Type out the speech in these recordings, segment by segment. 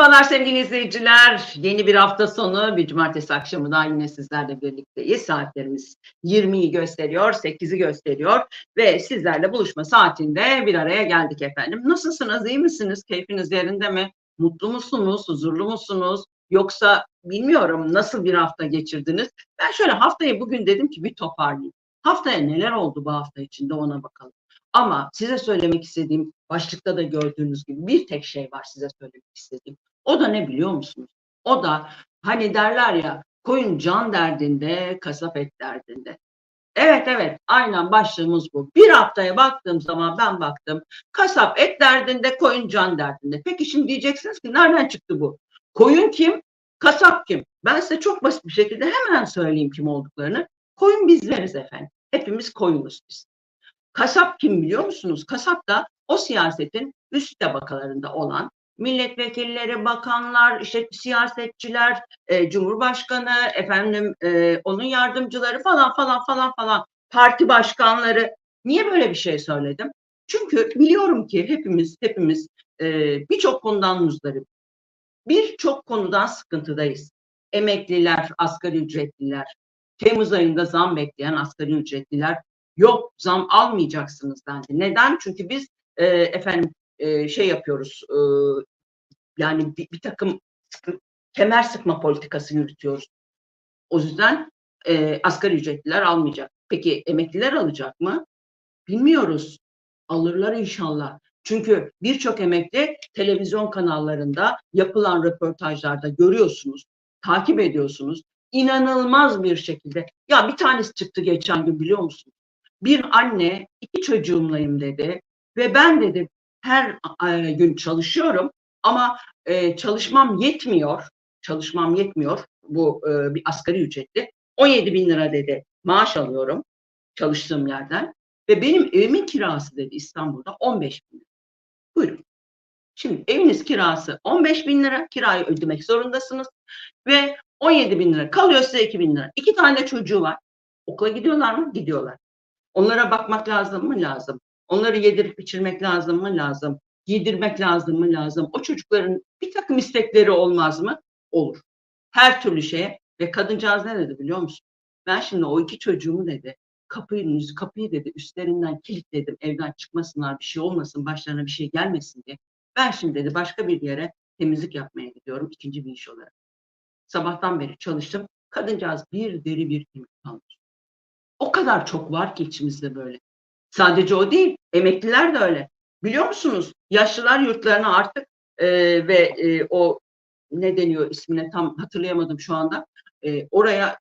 Merhabalar sevgili izleyiciler. Yeni bir hafta sonu bir cumartesi akşamı daha yine sizlerle birlikteyiz. Saatlerimiz 20'yi gösteriyor, 8'i gösteriyor ve sizlerle buluşma saatinde bir araya geldik efendim. Nasılsınız, iyi misiniz? Keyfiniz yerinde mi? Mutlu musunuz, huzurlu musunuz? Yoksa bilmiyorum nasıl bir hafta geçirdiniz? Ben şöyle haftayı bugün dedim ki bir toparlayayım. Haftaya neler oldu bu hafta içinde ona bakalım. Ama size söylemek istediğim başlıkta da gördüğünüz gibi bir tek şey var size söylemek istediğim. O da ne biliyor musunuz? O da hani derler ya koyun can derdinde, kasap et derdinde. Evet evet aynen başlığımız bu. Bir haftaya baktığım zaman ben baktım kasap et derdinde, koyun can derdinde. Peki şimdi diyeceksiniz ki nereden çıktı bu? Koyun kim? Kasap kim? Ben size çok basit bir şekilde hemen söyleyeyim kim olduklarını. Koyun bizleriz efendim. Hepimiz koyunuz biz. Kasap kim biliyor musunuz? Kasap da o siyasetin üst tabakalarında olan milletvekilleri, bakanlar, işte siyasetçiler, e, cumhurbaşkanı, efendim e, onun yardımcıları falan falan falan falan parti başkanları. Niye böyle bir şey söyledim? Çünkü biliyorum ki hepimiz hepimiz e, birçok konudan muzdarip. Birçok konudan sıkıntıdayız. Emekliler, asgari ücretliler, Temmuz ayında zam bekleyen asgari ücretliler yok zam almayacaksınız dendi. Neden? Çünkü biz e, efendim e, şey yapıyoruz e, yani bir, bir takım sıkı, kemer sıkma politikası yürütüyoruz. O yüzden e, asgari ücretliler almayacak. Peki emekliler alacak mı? Bilmiyoruz. Alırlar inşallah. Çünkü birçok emekli televizyon kanallarında yapılan röportajlarda görüyorsunuz, takip ediyorsunuz. İnanılmaz bir şekilde. Ya bir tanesi çıktı geçen gün biliyor musunuz? Bir anne iki çocuğumlayım dedi ve ben dedi her e, gün çalışıyorum ama e, çalışmam yetmiyor. Çalışmam yetmiyor. Bu e, bir asgari ücretli. 17 bin lira dedi maaş alıyorum çalıştığım yerden ve benim evimin kirası dedi İstanbul'da 15 bin lira. Buyurun. Şimdi eviniz kirası 15 bin lira kirayı ödemek zorundasınız ve 17 bin lira kalıyor size 2 bin lira. İki tane çocuğu var. Okula gidiyorlar mı? Gidiyorlar. Onlara bakmak lazım mı? Lazım. Onları yedirip içirmek lazım mı? Lazım. Giydirmek lazım mı? Lazım. O çocukların bir takım istekleri olmaz mı? Olur. Her türlü şeye ve kadıncağız ne dedi biliyor musun? Ben şimdi o iki çocuğumu dedi kapıyı, kapıyı dedi üstlerinden kilitledim evden çıkmasınlar bir şey olmasın başlarına bir şey gelmesin diye. Ben şimdi dedi başka bir yere temizlik yapmaya gidiyorum ikinci bir iş olarak. Sabahtan beri çalıştım. Kadıncağız bir deri bir kemik kalmış. O kadar çok var ki içimizde böyle. Sadece o değil, emekliler de öyle. Biliyor musunuz? Yaşlılar yurtlarına artık e, ve e, o ne deniyor ismine tam hatırlayamadım şu anda. E, oraya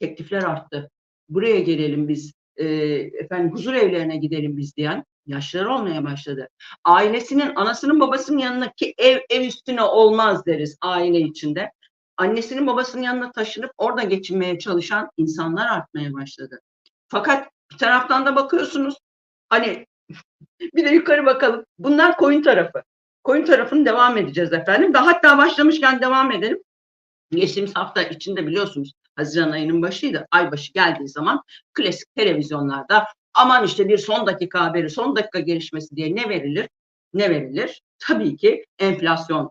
teklifler arttı. Buraya gelelim biz, e, efendim huzur evlerine gidelim biz diyen yaşlılar olmaya başladı. Ailesinin, anasının babasının yanına ki ev ev üstüne olmaz deriz aile içinde. Annesinin babasının yanına taşınıp orada geçinmeye çalışan insanlar artmaya başladı. Fakat bir taraftan da bakıyorsunuz hani bir de yukarı bakalım. Bunlar koyun tarafı. Koyun tarafını devam edeceğiz efendim. Ve hatta başlamışken devam edelim. Geçtiğimiz hafta içinde biliyorsunuz Haziran ayının başıydı. Aybaşı geldiği zaman klasik televizyonlarda aman işte bir son dakika haberi, son dakika gelişmesi diye ne verilir? Ne verilir? Tabii ki enflasyon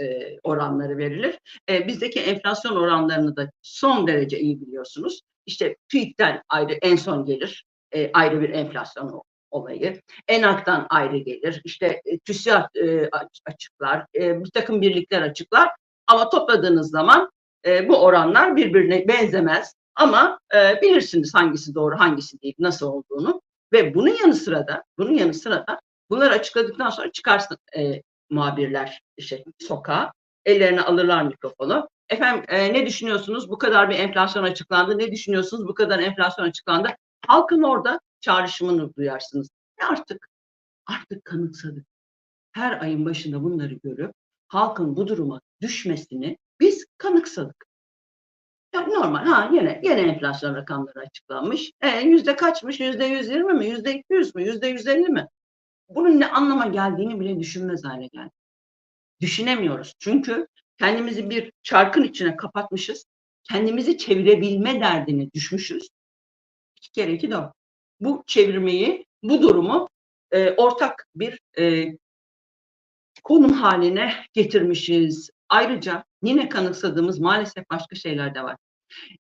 e, oranları verilir. E, bizdeki enflasyon oranlarını da son derece iyi biliyorsunuz. İşte TÜİK'ten ayrı en son gelir e, ayrı bir enflasyon olayı. ENAK'tan ayrı gelir. İşte e, TÜSİAD e, açıklar, e, bir takım birlikler açıklar. Ama topladığınız zaman e, bu oranlar birbirine benzemez. Ama e, bilirsiniz hangisi doğru, hangisi değil, nasıl olduğunu. Ve bunun yanı sıra da, bunun yanı sıra da bunları açıkladıktan sonra çıkarsın e, muhabirler işte sokağa, ellerine alırlar mikrofonu. Efendim e, ne düşünüyorsunuz? Bu kadar bir enflasyon açıklandı. Ne düşünüyorsunuz? Bu kadar enflasyon açıklandı. Halkın orada çağrışımını duyarsınız. Ve artık artık kanıksadık. Her ayın başında bunları görüp halkın bu duruma düşmesini biz kanıksadık. Yani normal ha yine yine enflasyon rakamları açıklanmış. E, yüzde kaçmış? Yüzde yüz yirmi mi? Yüzde iki yüz mü? Yüzde yüz elli mi? Bunun ne anlama geldiğini bile düşünmez hale geldi. Düşünemiyoruz. Çünkü kendimizi bir çarkın içine kapatmışız. Kendimizi çevirebilme derdine düşmüşüz. İki kere iki dört. Bu çevirmeyi, bu durumu e, ortak bir e, konum haline getirmişiz. Ayrıca yine kanıksadığımız maalesef başka şeyler de var.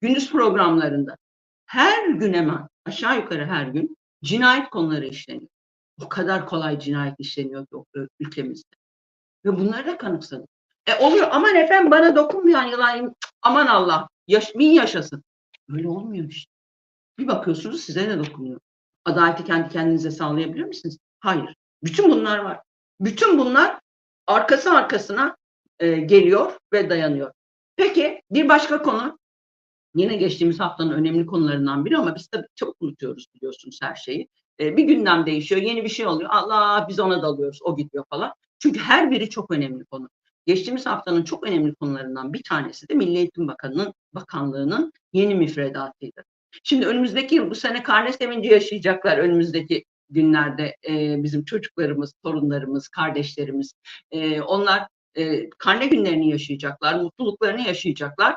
Gündüz programlarında her gün hemen aşağı yukarı her gün cinayet konuları işleniyor. O kadar kolay cinayet işleniyor ki ülkemizde. Ve bunları da kanıksadık. E oluyor aman efendim bana dokunmayan yılan aman Allah yaş, bin yaşasın. Öyle olmuyor işte. Bir bakıyorsunuz size de dokunuyor. Adaleti kendi kendinize sağlayabilir misiniz? Hayır. Bütün bunlar var. Bütün bunlar arkası arkasına e, geliyor ve dayanıyor. Peki bir başka konu yine geçtiğimiz haftanın önemli konularından biri ama biz tabii çok unutuyoruz biliyorsunuz her şeyi. E, bir gündem değişiyor, yeni bir şey oluyor. Allah biz ona dalıyoruz, o gidiyor falan. Çünkü her biri çok önemli konu. Geçtiğimiz haftanın çok önemli konularından bir tanesi de Milli Eğitim Bakanı'nın Bakanlığı'nın yeni müfredatıydı. Şimdi önümüzdeki yıl bu sene karne sevinci yaşayacaklar önümüzdeki günlerde e, bizim çocuklarımız, torunlarımız, kardeşlerimiz. E, onlar e, karne günlerini yaşayacaklar, mutluluklarını yaşayacaklar.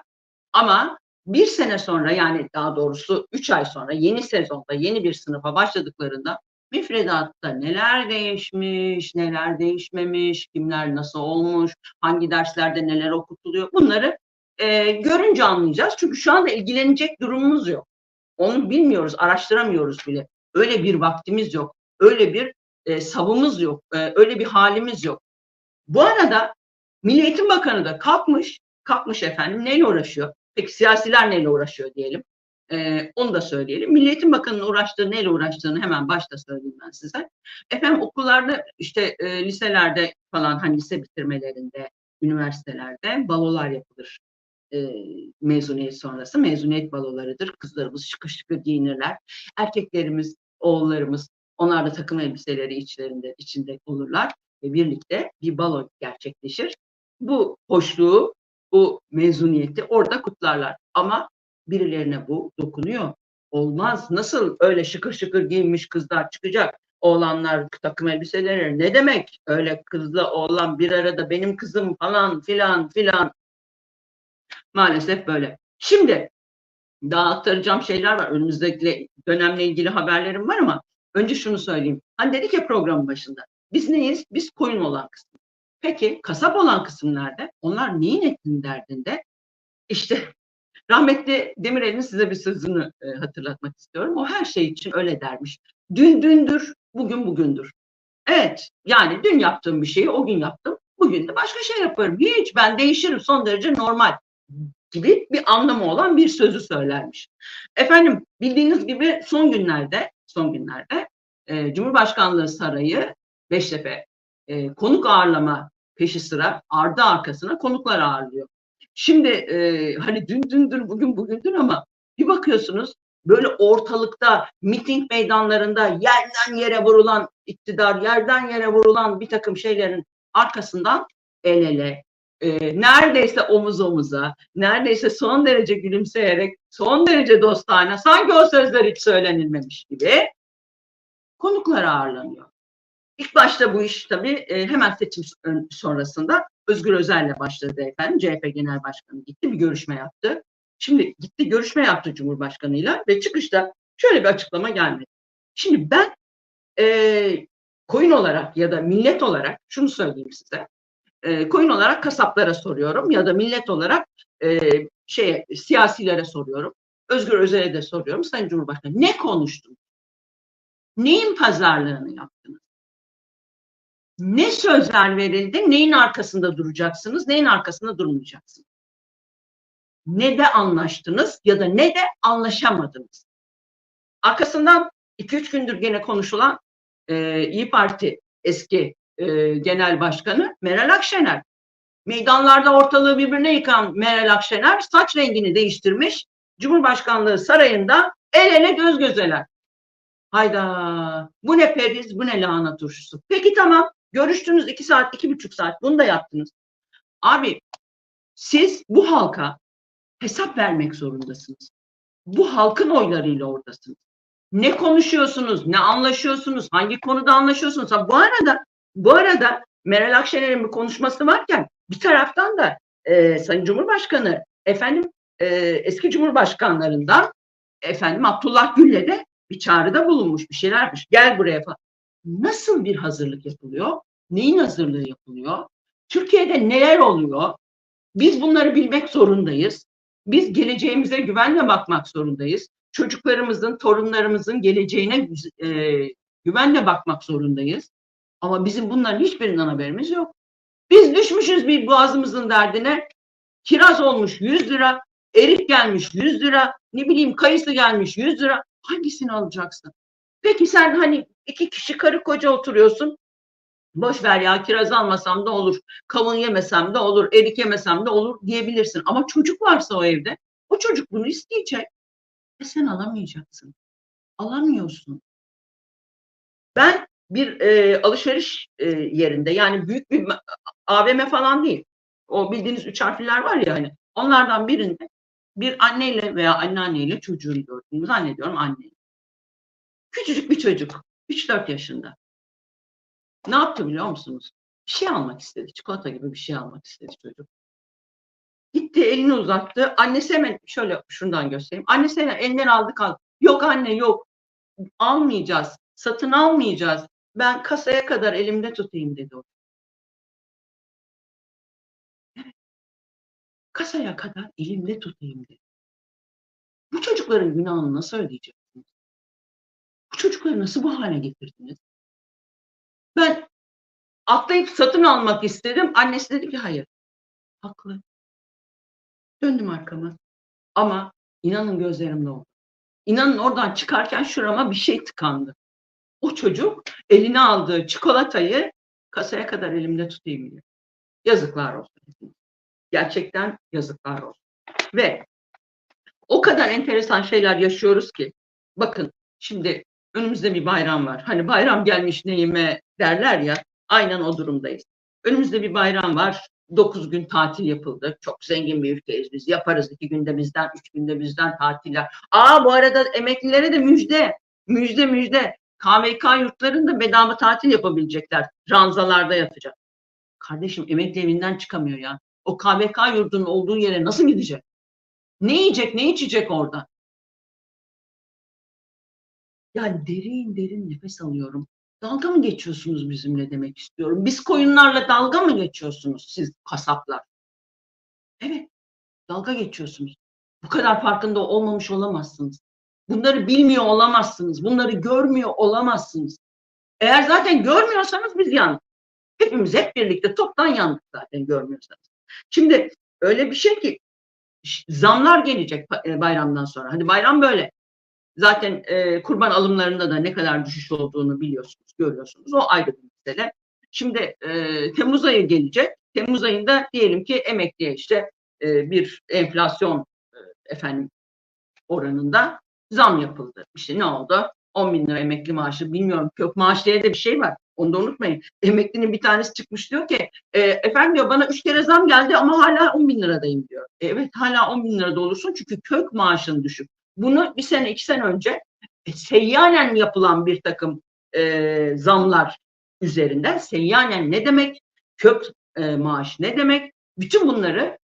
Ama bir sene sonra yani daha doğrusu üç ay sonra yeni sezonda yeni bir sınıfa başladıklarında müfredatta neler değişmiş, neler değişmemiş, kimler nasıl olmuş, hangi derslerde neler okutuluyor bunları e, görünce anlayacağız. Çünkü şu anda ilgilenecek durumumuz yok. Onu bilmiyoruz, araştıramıyoruz bile. Öyle bir vaktimiz yok, öyle bir e, savımız yok, e, öyle bir halimiz yok. Bu arada Milli Eğitim Bakanı da kalkmış, kalkmış efendim neyle uğraşıyor? Peki siyasiler neyle uğraşıyor diyelim. Ee, onu da söyleyelim. Milli Eğitim Bakanı'nın uğraştığı neyle uğraştığını hemen başta söyleyeyim ben size. Efendim okullarda işte e, liselerde falan hani lise bitirmelerinde, üniversitelerde balolar yapılır. E, mezuniyet sonrası mezuniyet balolarıdır. Kızlarımız şıkır şıkır giyinirler. Erkeklerimiz, oğullarımız onlar da takım elbiseleri içlerinde içinde olurlar ve birlikte bir balo gerçekleşir. Bu hoşluğu, bu mezuniyeti orada kutlarlar. Ama birilerine bu dokunuyor. Olmaz. Nasıl öyle şıkır şıkır giyinmiş kızlar çıkacak? Oğlanlar takım elbiseleri ne demek? Öyle kızla oğlan bir arada benim kızım falan filan filan. Maalesef böyle. Şimdi daha aktaracağım şeyler var. Önümüzdeki dönemle ilgili haberlerim var ama önce şunu söyleyeyim. Hani dedik ya programın başında. Biz neyiz? Biz koyun olan kısım. Peki kasap olan kısım nerede? Onlar neyin ettiğinin derdinde? İşte rahmetli Demirel'in size bir sözünü e, hatırlatmak istiyorum. O her şey için öyle dermiş. Dün dündür, bugün bugündür. Evet, yani dün yaptığım bir şeyi o gün yaptım. Bugün de başka şey yaparım. Hiç ben değişirim son derece normal gibi bir anlamı olan bir sözü söylermiş. Efendim bildiğiniz gibi son günlerde son günlerde e, Cumhurbaşkanlığı Sarayı Beştepe e, konuk ağırlama peşi sıra ardı arkasına konuklar ağırlıyor. Şimdi e, hani dün dündür bugün bugündür ama bir bakıyorsunuz böyle ortalıkta miting meydanlarında yerden yere vurulan iktidar, yerden yere vurulan bir takım şeylerin arkasından el ele, e, neredeyse omuz omuza, neredeyse son derece gülümseyerek, son derece dostane, sanki o sözler hiç söylenilmemiş gibi konuklar ağırlanıyor. İlk başta bu iş tabii e, hemen seçim sonrasında Özgür Özel'le başladı efendim. CHP Genel Başkanı gitti bir görüşme yaptı. Şimdi gitti görüşme yaptı Cumhurbaşkanı'yla ve çıkışta şöyle bir açıklama gelmedi. Şimdi ben e, koyun olarak ya da millet olarak şunu söyleyeyim size. E, koyun olarak kasaplara soruyorum ya da millet olarak e, şey siyasilere soruyorum. Özgür Özel'e de soruyorum. Sayın Cumhurbaşkanı ne konuştunuz? Neyin pazarlığını yaptınız? ne sözler verildi, neyin arkasında duracaksınız, neyin arkasında durmayacaksınız. Ne de anlaştınız ya da ne de anlaşamadınız. Arkasından 2-3 gündür gene konuşulan e, İyi Parti eski e, genel başkanı Meral Akşener. Meydanlarda ortalığı birbirine yıkan Meral Akşener saç rengini değiştirmiş. Cumhurbaşkanlığı sarayında el ele göz gözeler. Hayda bu ne periz bu ne lahana turşusu. Peki tamam Görüştünüz iki saat, iki buçuk saat. Bunu da yaptınız. Abi siz bu halka hesap vermek zorundasınız. Bu halkın oylarıyla oradasınız. Ne konuşuyorsunuz, ne anlaşıyorsunuz, hangi konuda anlaşıyorsunuz? Bu arada bu arada Meral Akşener'in bir konuşması varken bir taraftan da e, Sayın Cumhurbaşkanı efendim e, eski Cumhurbaşkanlarından efendim Abdullah Gül'le de bir çağrıda bulunmuş, bir şeyler yapmış. Gel buraya falan nasıl bir hazırlık yapılıyor? Neyin hazırlığı yapılıyor? Türkiye'de neler oluyor? Biz bunları bilmek zorundayız. Biz geleceğimize güvenle bakmak zorundayız. Çocuklarımızın, torunlarımızın geleceğine e, güvenle bakmak zorundayız. Ama bizim bunların hiçbirinden haberimiz yok. Biz düşmüşüz bir boğazımızın derdine. Kiraz olmuş 100 lira, erik gelmiş 100 lira, ne bileyim kayısı gelmiş 100 lira. Hangisini alacaksın? Peki sen hani iki kişi karı koca oturuyorsun. Boş ver ya kiraz almasam da olur, kavun yemesem de olur, erik yemesem de olur diyebilirsin. Ama çocuk varsa o evde, o çocuk bunu isteyecek. E sen alamayacaksın. Alamıyorsun. Ben bir e, alışveriş e, yerinde yani büyük bir AVM falan değil. O bildiğiniz üç harfliler var ya hani onlardan birinde bir anneyle veya anneanneyle çocuğunu gördüm. Zannediyorum anne. Küçücük bir çocuk. 3-4 yaşında. Ne yaptı biliyor musunuz? Bir şey almak istedi. Çikolata gibi bir şey almak istedi çocuk. Gitti elini uzattı. Annesi hemen şöyle şundan göstereyim. Annesi hemen elinden aldı kaldı. Yok anne yok. Almayacağız. Satın almayacağız. Ben kasaya kadar elimde tutayım dedi o. Kasaya kadar elimde tutayım dedi. Bu çocukların günahını nasıl ödeyeceksiniz? Bu çocukları nasıl bu hale getirdiniz? Ben atlayıp satın almak istedim. Annesi dedi ki hayır. Haklı. Döndüm arkama. Ama inanın gözlerimde oldu. İnanın oradan çıkarken şurama bir şey tıkandı. O çocuk eline aldığı çikolatayı kasaya kadar elimde tutayım diyor. Yazıklar olsun. Gerçekten yazıklar olsun. Ve o kadar enteresan şeyler yaşıyoruz ki bakın şimdi önümüzde bir bayram var. Hani bayram gelmiş neyime derler ya aynen o durumdayız. Önümüzde bir bayram var. 9 gün tatil yapıldı. Çok zengin bir ülkeyiz biz. Yaparız iki günde bizden, üç günde bizden tatiller. Aa bu arada emeklilere de müjde. Müjde müjde. KVK yurtlarında bedava tatil yapabilecekler. Ranzalarda yatacak. Kardeşim emekli evinden çıkamıyor ya. O KVK yurdunun olduğu yere nasıl gidecek? Ne yiyecek, ne içecek orada? Yani derin derin nefes alıyorum. Dalga mı geçiyorsunuz bizimle demek istiyorum. Biz koyunlarla dalga mı geçiyorsunuz siz kasaplar? Evet, dalga geçiyorsunuz. Bu kadar farkında olmamış olamazsınız. Bunları bilmiyor olamazsınız. Bunları görmüyor olamazsınız. Eğer zaten görmüyorsanız biz yandık. Hepimiz hep birlikte toptan yandık zaten görmüyorsanız. Şimdi öyle bir şey ki zamlar gelecek e, bayramdan sonra. Hani bayram böyle. Zaten e, kurban alımlarında da ne kadar düşüş olduğunu biliyorsunuz, görüyorsunuz. O ayrı bir mesele. Şimdi e, Temmuz ayı gelecek. Temmuz ayında diyelim ki emekliye işte e, bir enflasyon e, efendim oranında zam yapıldı. İşte ne oldu? 10 bin lira emekli maaşı bilmiyorum kök maaş diye de bir şey var. Onu da unutmayın. Emeklinin bir tanesi çıkmış diyor ki e, efendim diyor bana üç kere zam geldi ama hala 10 bin liradayım diyor. E, evet hala 10 bin lirada olursun çünkü kök maaşın düşük. Bunu bir sene iki sene önce e, seyyanen yapılan bir takım e, zamlar üzerinden seyyanen ne demek? Kök e, maaş ne demek? Bütün bunları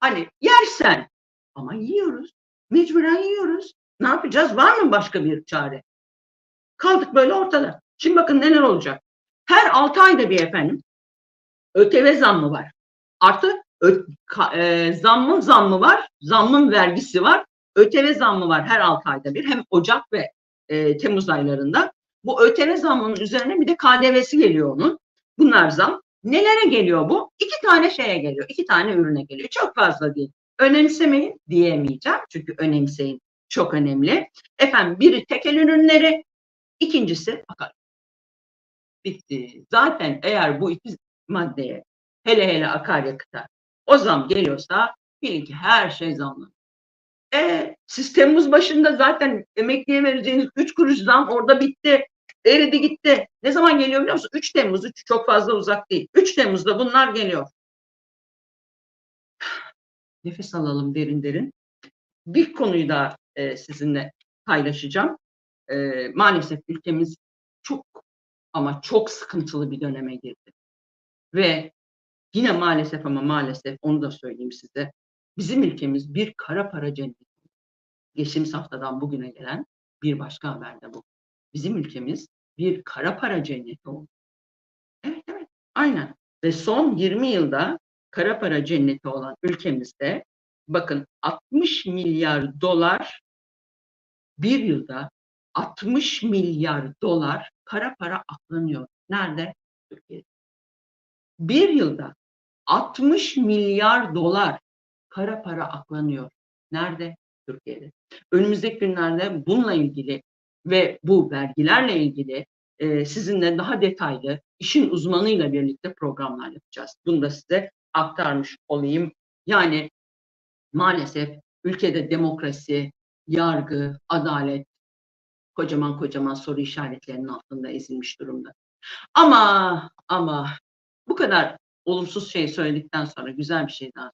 hani yersen ama yiyoruz. Mecburen yiyoruz. Ne yapacağız? Var mı başka bir çare? Kaldık böyle ortada. Şimdi bakın neler olacak. Her 6 ayda bir efendim ÖTV zammı var. Artı ö, ka, e, zammın zammı var, zammın vergisi var, ÖTV zammı var her 6 ayda bir. Hem Ocak ve e, Temmuz aylarında. Bu ÖTV zammının üzerine bir de KDV'si geliyor onun. Bunlar zam. Nelere geliyor bu? İki tane şeye geliyor. iki tane ürüne geliyor. Çok fazla değil. Önemsemeyin diyemeyeceğim. Çünkü önemseyin çok önemli. Efendim biri tekel ürünleri, ikincisi akar. Bitti. Zaten eğer bu iki maddeye hele hele akaryakıta o zam geliyorsa bilin ki her şey zamlanır. E, siz Temmuz başında zaten emekliye vereceğiniz 3 kuruş zam orada bitti. Eridi gitti. Ne zaman geliyor biliyor musun? 3 Temmuz. 3 çok fazla uzak değil. 3 Temmuz'da bunlar geliyor. Nefes alalım derin derin. Bir konuyu da e, sizinle paylaşacağım. E, maalesef ülkemiz çok ama çok sıkıntılı bir döneme girdi. Ve yine maalesef ama maalesef onu da söyleyeyim size. Bizim ülkemiz bir kara para cenneti. Geçtiğimiz haftadan bugüne gelen bir başka haber de bu. Bizim ülkemiz bir kara para cenneti oldu. Evet evet aynen. Ve son 20 yılda kara para cenneti olan ülkemizde bakın 60 milyar dolar bir yılda 60 milyar dolar kara para aklanıyor. Nerede? Türkiye'de. Bir yılda 60 milyar dolar kara para aklanıyor. Nerede? Türkiye'de. Önümüzdeki günlerde bununla ilgili ve bu vergilerle ilgili e, sizinle daha detaylı işin uzmanıyla birlikte programlar yapacağız. Bunu da size aktarmış olayım. Yani maalesef ülkede demokrasi, yargı, adalet kocaman kocaman soru işaretlerinin altında ezilmiş durumda. Ama ama bu kadar olumsuz şey söyledikten sonra güzel bir şey daha.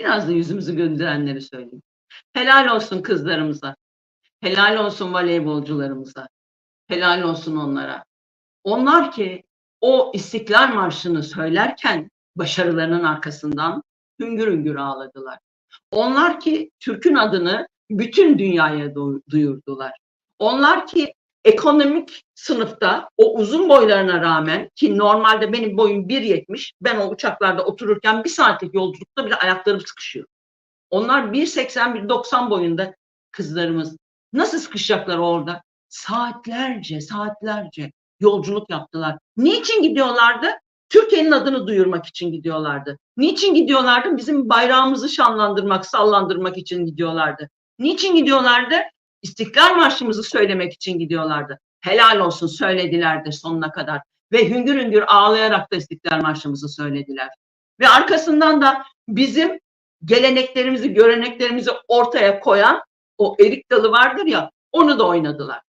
Biraz da yüzümüzü güldürenleri söyleyeyim. Helal olsun kızlarımıza. Helal olsun voleybolcularımıza. Helal olsun onlara. Onlar ki o İstiklal Marşı'nı söylerken başarılarının arkasından hüngür hüngür ağladılar. Onlar ki Türk'ün adını bütün dünyaya duyurdular. Onlar ki ekonomik sınıfta o uzun boylarına rağmen ki normalde benim boyum 1.70 ben o uçaklarda otururken bir saatlik yolculukta bile ayaklarım sıkışıyor. Onlar 1.80 1.90 boyunda kızlarımız. Nasıl sıkışacaklar orada? Saatlerce saatlerce yolculuk yaptılar. Niçin gidiyorlardı? Türkiye'nin adını duyurmak için gidiyorlardı. Niçin gidiyorlardı? Bizim bayrağımızı şanlandırmak, sallandırmak için gidiyorlardı. Niçin gidiyorlardı? İstiklal Marşımızı söylemek için gidiyorlardı. Helal olsun söylediler de sonuna kadar. Ve hüngür hüngür ağlayarak da İstiklal Marşımızı söylediler. Ve arkasından da bizim geleneklerimizi, göreneklerimizi ortaya koyan o erik dalı vardır ya onu da oynadılar.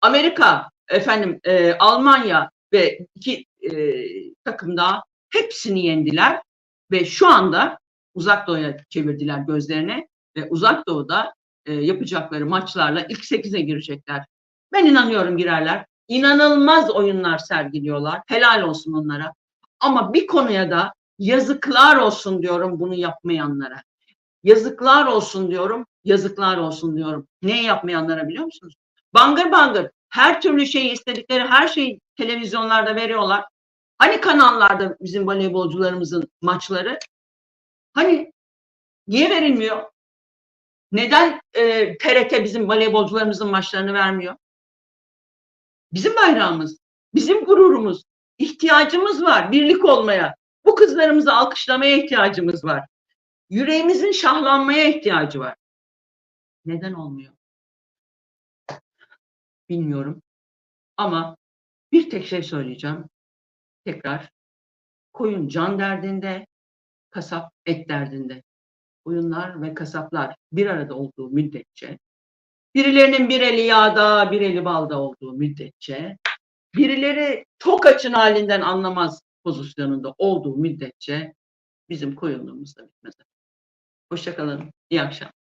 Amerika, efendim e, Almanya ve iki e, takım daha hepsini yendiler ve şu anda uzak doğuya çevirdiler gözlerine ve uzak doğuda e, yapacakları maçlarla ilk 8'e girecekler. Ben inanıyorum girerler. İnanılmaz oyunlar sergiliyorlar. Helal olsun onlara. Ama bir konuya da yazıklar olsun diyorum bunu yapmayanlara. Yazıklar olsun diyorum, yazıklar olsun diyorum. Ne yapmayanlara biliyor musunuz? Bangır bangır her türlü şeyi istedikleri her şeyi televizyonlarda veriyorlar. Hani kanallarda bizim voleybolcularımızın maçları? Hani niye verilmiyor? Neden e, TRT bizim voleybolcularımızın maçlarını vermiyor? Bizim bayrağımız, bizim gururumuz, ihtiyacımız var birlik olmaya. Bu kızlarımızı alkışlamaya ihtiyacımız var. Yüreğimizin şahlanmaya ihtiyacı var. Neden olmuyor? Bilmiyorum. Ama bir tek şey söyleyeceğim. Tekrar. Koyun can derdinde, kasap et derdinde. Koyunlar ve kasaplar bir arada olduğu müddetçe, birilerinin bir eli yağda, bir eli balda olduğu müddetçe, birileri tok açın halinden anlamaz pozisyonunda olduğu müddetçe bizim koyunluğumuz da bitmez. Hoşçakalın. İyi akşamlar.